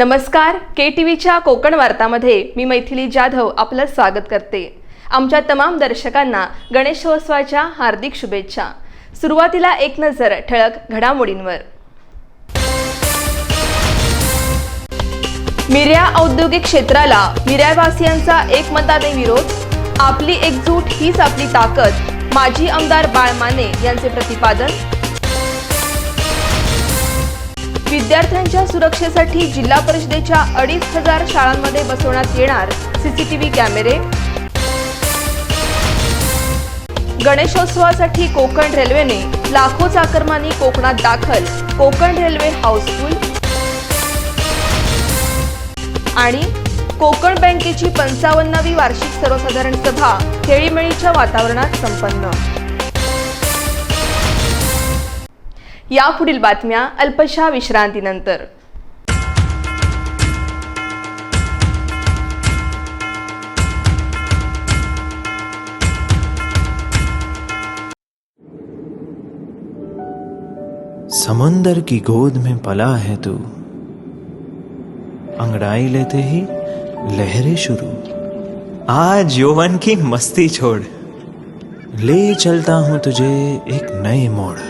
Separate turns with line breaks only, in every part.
नमस्कार K T व्हीच्या कोकण वार्तामध्ये मी मैथिली जाधव आपलं स्वागत करते. आमच्या तमाम दर्शकांना गणेशोत्सवाच्या हार्दिक शुभेच्छा. सुरुवातीला एक नजर ठळक घडामोडींवर. मिर्या औद्योगिक क्षेत्राला मिऱ्यावासियांचा एकमताने विरोध? आपली एकजूट हीच आपली ताकद माजी आमदार बाळ माने यांचे प्रतिपादन? विद्यार्थ्यांच्या सुरक्षेसाठी जिल्हा परिषदेच्या अडीच हजार शाळांमध्ये बसवण्यात येणार सीसीटीव्ही कॅमेरे. गणेशोत्सवासाठी कोकण रेल्वेने लाखो चाकरमानी कोकणात दाखल कोकण रेल्वे हाऊसफुल आणि कोकण बँकेची पंचावन्नावी वार्षिक सर्वसाधारण सभा खेळीमेळीच्या वातावरणात संपन्न. यापुढील बातम्या अल्पशा विश्रांतीनंतर.
समंदर की गोद में पला है तू। अंगड़ाई लेते ही लहरें शुरू। आज यौवन की मस्ती छोड़। ले चलता हूँ तुझे एक नए मोड़।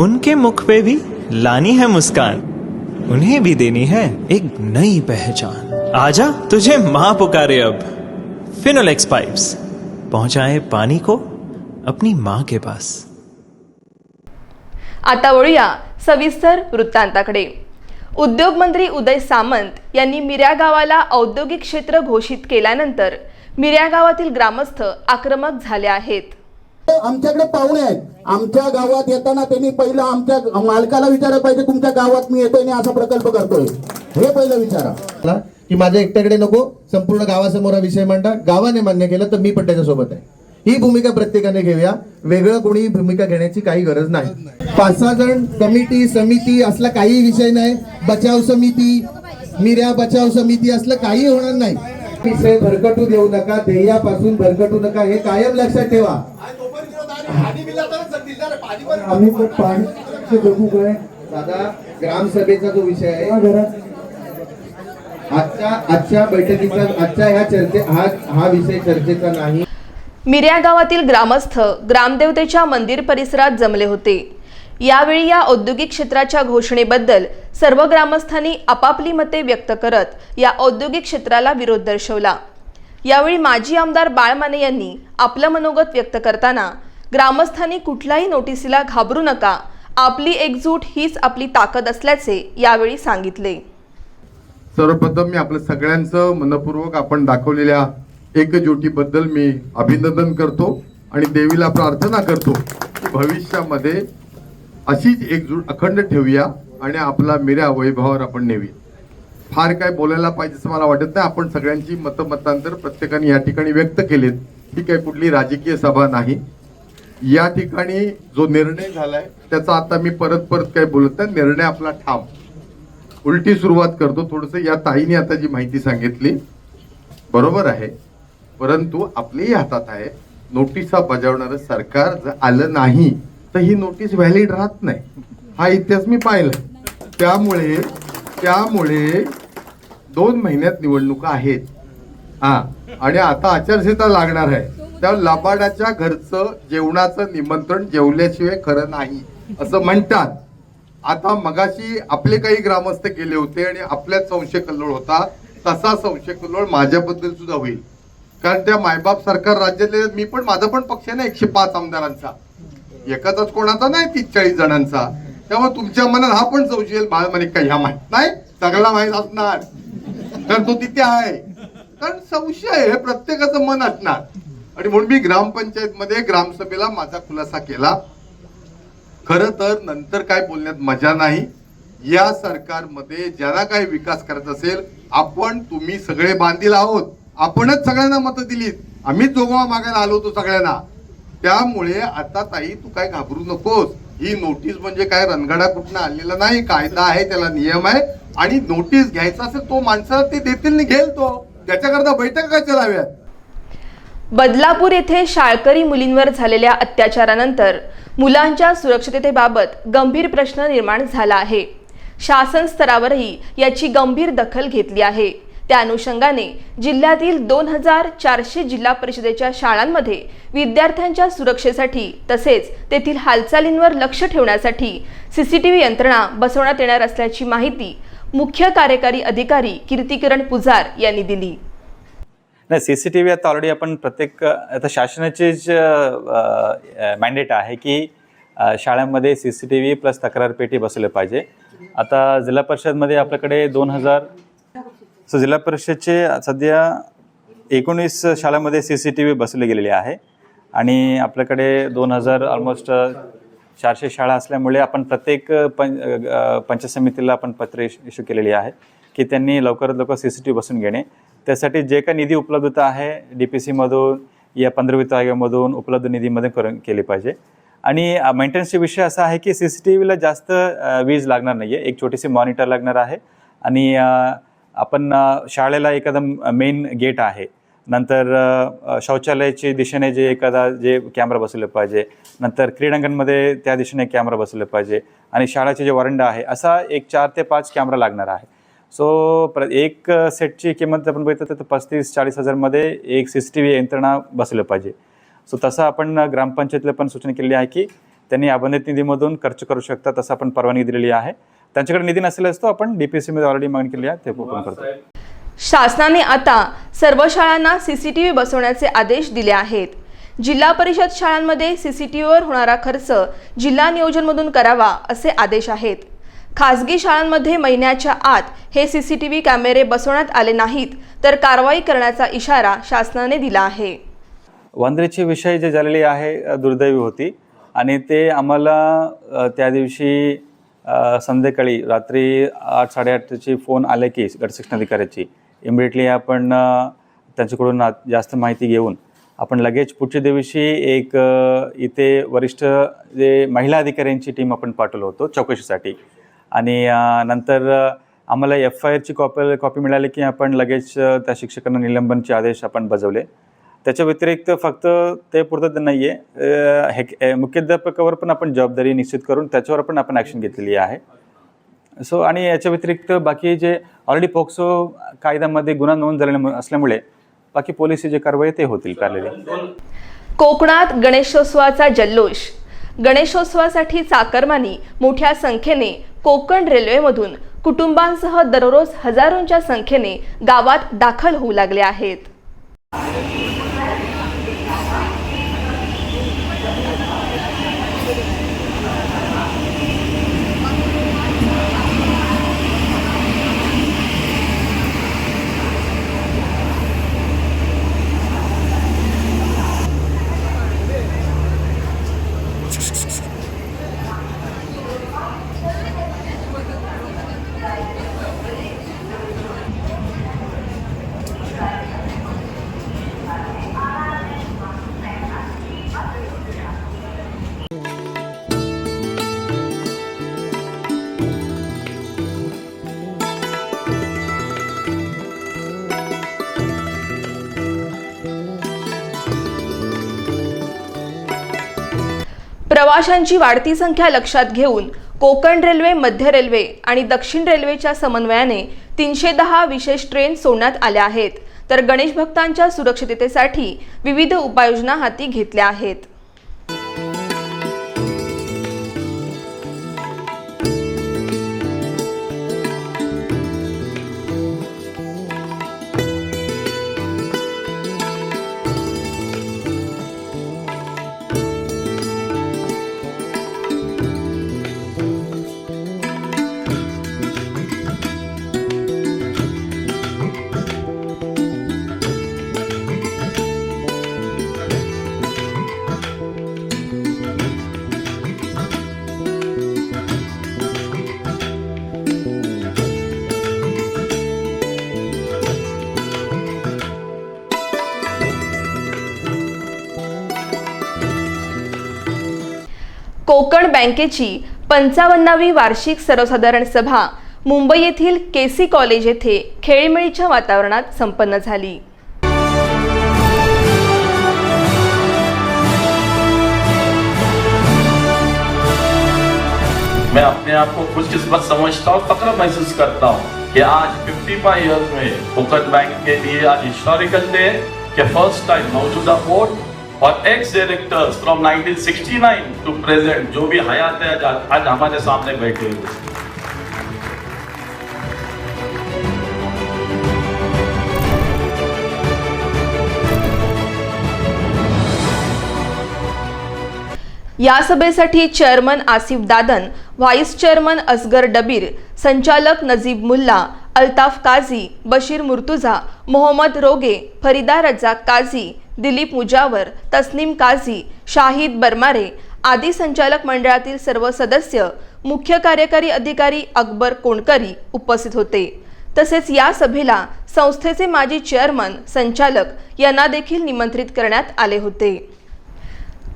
उनके मुख पे भी लानी है मुस्कान। उन्हें भी देनी है एक नई पहचान। आजा तुझे माँ पुकारे अब। फिनोलेक्स पाइप्स पहुंचाए पानी को अपनी माँ के पास।
आता वळूया सविस्तर वृत्तांताकडे. उद्योगमंत्री उदय सामंत यांनी मिऱ्या गावाला औद्योगिक क्षेत्र घोषित केल्यानंतर मिऱ्या गावातील ग्रामस्थ आक्रमक झाले आहेत.
आमच्याकडे पाहुणे आहेत. आमच्या गावात येताना त्यांनी पहिलं आमच्या मालकाला विचारायला पाहिजे तुमच्या गावात मी येतोय आणि असा प्रकल्प करतोय. हे पहिलं विचारा.
की माझ्या एकट्याकडे नको संपूर्ण गावासमोर हा विषय मांडा. गावाने मान्य केलं तर मी पण त्याच्यासोबत आहे. ही भूमिका प्रत्येकाने घेऊया. वेगळं कोणी भूमिका घेण्याची काही गरज नाही. पाच सहा जण कमिटी समिती असला काही विषय नाही. बचाव समिती मिऱ्या बचाव समिती असलं काही होणार नाही. विषय भरकटू देऊ नका ध्येयापासून भरकटू नका हे कायम लक्षात ठेवा. आम्ही पण पाणी बघू काय दादा ग्रामसभेचा जो विषय आहे. आजच्या आजच्या बैठकीचा आजच्या ह्या चर्चे हा हा विषय चर्चेचा नाही.
मिऱ्या गावातील ग्रामस्थ ग्रामदेवतेच्या मंदिर परिसरात जमले होते. यावेळी या औद्योगिक क्षेत्राच्या घोषणेबद्दल सर्व ग्रामस्थांनी आपापली मते व्यक्त करत या औद्योगिक क्षेत्राला विरोध दर्शवला. यावेळी माजी आमदार बाळ माने यांनी आपलं मनोगत व्यक्त करताना ग्रामस्थांनी कुठल्याही नोटिसीला घाबरू नका. आपली एकजूट हीच आपली ताकद असल्याचे यावेळी सांगितले.
सर्वप्रथम मी आपलं सगळ्यांचं मनपूर्वक आपण दाखवलेल्या एकजुटीबद्दल मी अभिनंदन करतो आणि देवीला प्रार्थना करतो की भविष्यामध्ये अशीच एकजूट अखंड ठेवूया आणि आपला मिऱ्या वैभवावर आपण नेऊया. फार काय बोलायला पाहिजे असं मला वाटत नाही. आपण सगळ्यांची मतमतांतर प्रत्येकाने या ठिकाणी व्यक्त केलेत. ही काही कुठली राजकीय सभा नाही. या ठिकाणी जो निर्णय झालाय त्याचा आता मी परत परत काय बोलत नाही. निर्णय आपला ठाम. उलटी सुरुवात करतो थोडस. या ताईने आता जी माहिती सांगितली बरोबर आहे. परंतु आपल्याही हातात आहे नोटिसा बजावणारं सरकार जर आलं नाही तर ही नोटीस व्हॅलिड राहत नाही. हा इतिहास मी पाहिला त्यामुळे त्यामुळे दोन महिन्यात निवडणुका आहेत. हा आणि आता आचारसंहिता लागणार आहे. त्या लबाडाच्या घरचं जेवणाचं निमंत्रण जेवल्याशिवाय खरं नाही असं म्हणतात. आता मगाशी आपले काही ग्रामस्थ गेले होते आणि आपल्याच संशय कल्लोळ होता. तसा संशय कल्लोळ माझ्याबद्दल सुद्धा होईल. कारण त्या मायबाप सरकार राज्यातले मी पण माझा पण पक्ष आहे ना एकशे पाच आमदारांचा. एकाचाच कोणाचा नाही तीस चाळीस जणांचा. त्यामुळे तुमच्या मनात हा पण संशय येईल. म्हणे काही ह्या माहीत नाही सगळा माहीत असणार. तर तो तिथे आहे. कारण संशय हे प्रत्येकाचं मन असणार. आणि म्हणून मी ग्रामपंचायतमध्ये ग्रामसभेला माझा खुलासा केला. खरं तर नंतर काय बोलण्यात मजा नाही. या सरकारमध्ये ज्यांना काही विकास करायचा असेल आपण तुम्ही सगळे बांधील आहोत. आपणच सगळ्यांना मतं दिलीत. आम्हीच जोगवा मागायला आलो होतो सगळ्यांना. त्यामुळे आता ताई तू काय घाबरू नकोस. ही नोटीस म्हणजे काय रणगाडा कुठनं आणलेला नाही कायदा आहे त्याला नियम आहे. आणि नोटीस घ्यायचा असेल तो माणसाला ते देतील घेईल तो. त्याच्याकरता बैठक काय चलाव्यात
बदलापूर येथे शाळकरी मुलींवर झालेल्या अत्याचारानंतर मुलांच्या सुरक्षिततेबाबत गंभीर प्रश्न निर्माण झाला आहे. शासन स्तरावरही याची गंभीर दखल घेतली आहे. त्या अनुषंगाने जिल्ह्यातील दोन हजार चारशे जिल्हा परिषदेच्या शाळांमध्ये विद्यार्थ्यांच्या सुरक्षेसाठी तसेच तेथील हालचालींवर लक्ष ठेवण्यासाठी सीसीटीव्ही यंत्रणा बसवण्यात येणार असल्याची माहिती मुख्य कार्यकारी अधिकारी कीर्तिकिरण पुजार यांनी दिली.
नाही सी सी टी व्ही आता ऑलरेडी आपण प्रत्येक आता शासनाचे मॅन्डेट आहे की शाळांमध्ये C C T V plus तक्रार पेटी बसवले पाहिजे. आता जिल्हा परिषदमध्ये आपल्याकडे दोन हजार सो जिल्हा परिषदचे सध्या एकोणीस शाळांमध्ये सी सी टी व्ही बसवले गेलेले आहे. आणि आपल्याकडे दोन हजार ऑलमोस्ट चारशे शाळा असल्यामुळे आपण प्रत्येक पं पंचायत समितीला आपण पत्र इश्यू केलेली आहे की त्यांनी लवकरात लवकर सी सी टी व्ही बसून घेणे. त्यासाठी जे काही निधी उपलब्धता आहे डी पी सीमधून या पंधरा आयोगामधून उपलब्ध निधीमध्ये करून केली पाहिजे. आणि मेंटेनन्सची विषय असा आहे की सी सी टी व्हीला जास्त वीज लागणार नाही आहे एक छोटीशी मॉनिटर लागणार आहे. आणि आपण शाळेला एखादा मेन गेट आहे. नंतर शौचालयाची दिशेने जे एखादा जे कॅमेरा बसवले पाहिजे. नंतर क्रीडांगणमध्ये त्या दिशेने कॅमेरा बसवले पाहिजे. आणि शाळेचे जे वरंडा आहे असा एक चार ते पाच कॅमेरा लागणार आहे. सो प्र एक सेटची किंमत आपण बघितलं तर पस्तीस चाळीस हजारमध्ये एक सी सी टी व्ही यंत्रणा बसवलं पाहिजे. सो तसं आपण ग्रामपंचायतीला पण सूचना केलेली आहे की त्यांनी अबंधित निधीमधून खर्च करू शकतात तसं आपण परवानगी दिलेली आहे. त्यांच्याकडे निधी नसेलच तो आपण डी पी सीमध्ये ऑलरेडी मागणी केली आहे ते पण करतो.
शासनाने आता सर्व शाळांना सीसीटीव्ही बसवण्याचे आदेश दिले आहेत. जिल्हा परिषद शाळांमध्ये सीसीटीव्हीवर होणारा खर्च जिल्हा नियोजनमधून करावा असे आदेश आहेत. खासगी शाळांमध्ये महिन्याच्या आत हे सीसीटीव्ही कॅमेरे बसवण्यात आले नाहीत तर कारवाई करण्याचा इशारा शासनाने दिला आहे.
वांद्रेचे विषय जे झालेले आहे दुर्दैवी होती. आणि ते आम्हाला त्या दिवशी संध्याकाळी रात्री आठ साडेआठची फोन आले की गटशिक्षण अधिकाऱ्याची. इमिडिएटली आपण त्यांच्याकडून जास्त माहिती घेऊन आपण लगेच पुढच्या दिवशी एक इथे वरिष्ठ जे महिला अधिकाऱ्यांची टीम आपण पाठवलं होतो चौकशीसाठी. आणि नंतर आम्हाला एफ आय आरची कॉपी कॉपी मिळाली की आपण लगेच त्या शिक्षकांना निलंबनचे आदेश आपण बजावले. त्याच्या व्यतिरिक्त फक्त ते पुरतं नाही आहे हे मुख्याध्यापकावर पण आपण जबाबदारी निश्चित करून त्याच्यावर पण आपण ॲक्शन घेतलेली आहे. सो आणि याच्या व्यतिरिक्त बाकी जे ऑलरेडी पोक्सो कायद्यामध्ये गुन्हा नोंद झालेला असल्यामुळे बाकी पोलिसी जे कारवाई ते होतील कारलेले
कोकणात गणेशोत्सवाचा जल्लोष. गणेशोत्सवासाठी चाकरमानी मोठ्या संख्येने कोकण रेल्वेमधून कुटुंबांसह दररोज हजारोंच्या संख्येने गावात दाखल होऊ लागले आहेत. प्रवाशांची वाढती संख्या लक्षात घेऊन कोकण रेल्वे मध्य रेल्वे आणि दक्षिण रेल्वेच्या समन्वयाने तीनशे दहा विशेष ट्रेन सोडण्यात आल्या आहेत. तर गणेश भक्तांच्या सुरक्षिततेसाठी विविध उपाययोजना हाती घेतल्या आहेत. कोकण बँकेची पंचावन्नावी वार्षिक सर्वसाधारण सभा मुंबई येथील केसी कॉलेज येथे खेळीमेळीच्या वातावरणात संपन्न झाली.
मैं अपने आप को खुशकिस्मत समझता हूँ फख्र महसूस करता हूँ कि आज 55 इयर्स में कोकण बैंक के लिए आज हिस्टोरिकल डे के फर्स्ट टाइम मौजूदा बोर्ड और ex directors from 1969 to present जो भी हयात है आज हमारे सामने बैठे हुए
या सभेसाठी chairman Asif Dadan vice chairman Asgar Dabir संचालक नजीब मुल्ला अल्ताफ काझी बशीर मुर्तुझा मोहम्मद रोगे फरीदा रजाक काझी दिलीप मुजावर तस्नीम काझी शाहिद बरमारे आदी संचालक मंडळातील सर्व सदस्य मुख्य कार्यकारी अधिकारी अकबर कोणकरी उपस्थित होते. तसेच या सभेला संस्थेचे माजी चेअरमन संचालक यांना देखील निमंत्रित करण्यात आले होते.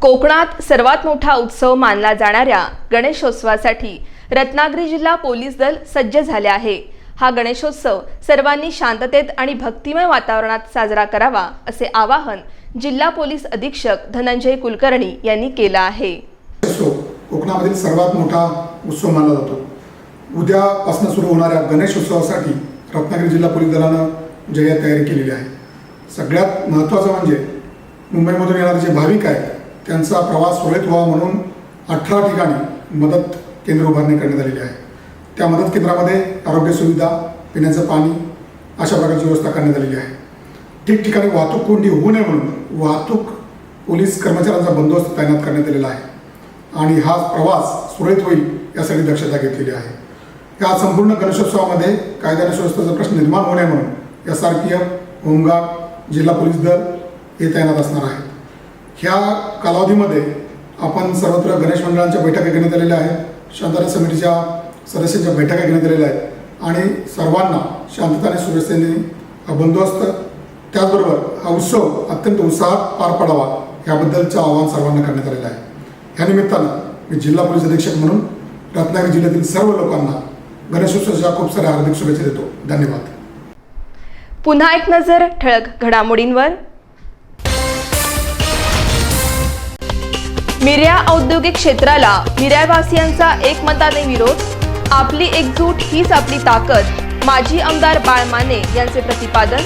कोकणात सर्वात मोठा उत्सव मानला जाणाऱ्या गणेशोत्सवासाठी रत्नागिरी जिल्हा पोलीस दल सज्ज झाले आहे. हा गणेशोत्सव सर्वांनी शांततेत आणि भक्तिमय वातावरणात साजरा करावा असे आवाहन जिल्हा पोलीस अधीक्षक धनंजय कुलकर्णी यांनी केलं आहे.
कोकणामधील सर्वात मोठा उत्सव मानला जातो. उद्यापासून सुरू होणाऱ्या गणेश उत्सवासाठी रत्नागिरी जिल्हा पोलीस दलानं जय्यत तयारी केलेली आहे. सगळ्यात महत्त्वाचं म्हणजे मुंबईमधून येणारे जे भाविक आहेत त्यांचा प्रवास सुरळीत व्हावा म्हणून अठरा ठिकाणी मदत केंद्र उभारणी करण्यात आलेली आहे. त्या मदत केंद्रामध्ये आरोग्य सुविधा पिण्याचं पाणी अशा प्रकारची व्यवस्था करण्यात आलेली आहे. ठिकठिकाणी वाहतूक कोंडी होऊ नये म्हणून वाहतूक पोलीस कर्मचाऱ्यांचा बंदोबस्त तैनात करण्यात आलेला आहे. आणि हा प्रवास सुरळीत होईल यासाठी दक्षता घेतलेली आहे. या संपूर्ण गणेशोत्सवामध्ये कायदा आणि सुव्यवस्थेचा प्रश्न निर्माण होऊ नये म्हणून S R P F home guard जिल्हा पोलीस दल हे तैनात असणार आहेत. ह्या कालावधीमध्ये आपण सर्वत्र गणेश मंडळांच्या बैठका घेण्यात आलेल्या आहेत. शांतता समितीच्या सदस्यांच्या बैठका घेण्यात आलेल्या आहेत. आणि सर्वांना शांतता आणि सुव्यवस्थेने हा बंदोबस्त. त्याचबरोबर हा उत्सव अत्यंत उत्साहात पार पडावा याबद्दलचं आवाहन सर्वांना करण्यात आलेलं आहे. या निमित्तानं मी जिल्हा पोलीस अधीक्षक म्हणून रत्नागिरी जिल्ह्यातील सर्व लोकांना गणेशोत्सवाच्या खूप साऱ्या हार्दिक शुभेच्छा देतो. धन्यवाद.
पुन्हा एक नजर ठळक घडामोडींवर. मिर्या औद्योगिक क्षेत्राला मिर्यावासियांचा एकमताने विरोध. आपली एकजूट हीच आपली ताकद. माजी आमदार बाळ माने यांचे प्रतिपादन.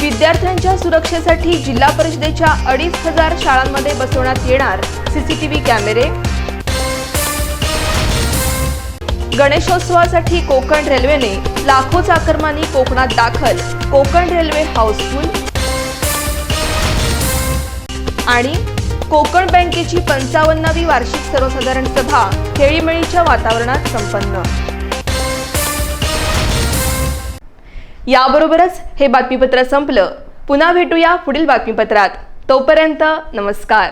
विद्यार्थ्यांच्या सुरक्षेसाठी जिल्हा परिषदेच्या अडीच हजार शाळांमध्ये बसवण्यात येणार सीसीटीव्ही कॅमेरे. गणेशोत्सवासाठी कोकण रेल्वेने लाखो चाकरमानी कोकणात दाखल. कोकण रेल्वे हाऊसफुल आणि कोकण बँकेची पंचावन्नावी वार्षिक सर्वसाधारण सभा खेळीमेळीच्या वातावरणात संपन्न. याबरोबरच हे बातमीपत्र संपलं. पुन्हा भेटूया पुढील बातमीपत्रात. तोपर्यंत नमस्कार.